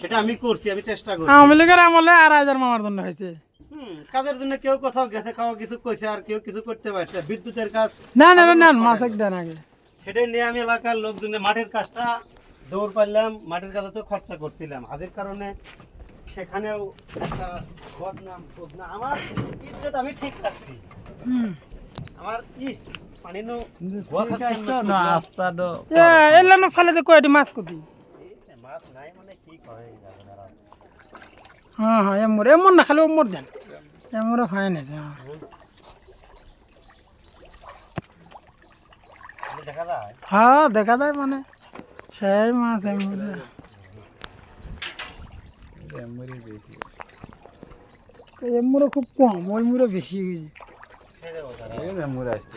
সেটা আমি করছি আমি চেষ্টা করছি। আওয়ামী লীগের আমলে আড়াই হাজার মামার জন্য হয়েছে। হুম, কাজের জন্য কেউ কোথাও গেছে কাউ কিছু কইছে আর কেউ কিছু করতে পারছে বিদ্যুতের কাজ। না না না মাসেক দেন আগে। সেটাই নিয়ে আমি এলাকার লোকজনের মাঠের কাজটা দৌড় পারলাম মাঠের কাজে তো খরচা করছিলাম। হাজের কারণে সেখানেও একটা বদনাম বদনাম। আমার ইজ্জত আমি ঠিক রাখছি। হুম। আমার ই পানি নো না আস্তা দো এলাম ফালে যে কয়টি মাছ কুটি হ্যাঁ হ্যাঁ এমর এমর না খালি ওমর দেন। এমরে হয় না যে, হ্যাঁ। দেখা যায়? হ্যাঁ দেখা যায় মানে। সেই মাছ এমরে মরি এমরে খুব কম ওই মুড়ে বেশি হয়েছে সে যাব দাদা এই যে মরে আসছে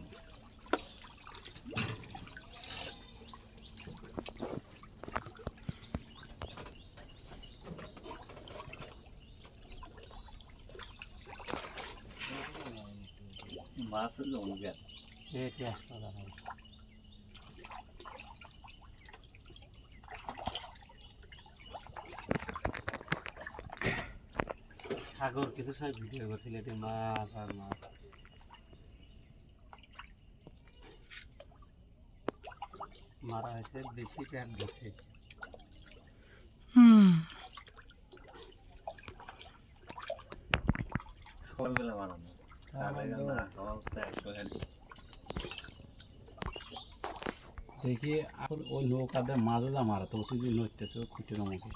মাছের জমি গেছে এই পেঁয়াজটা দাঁড়াও সাগর কিছু সময় ভিডিও করছিল এটি মাছ আর মাছ মারা হয়েছে বেশি প্যাট ধরছে সকালবেলা একশো দেখি ওই নৌকাদের মাঝে যা মারা তো তুই নড়তেছে খুঁটির নামাছে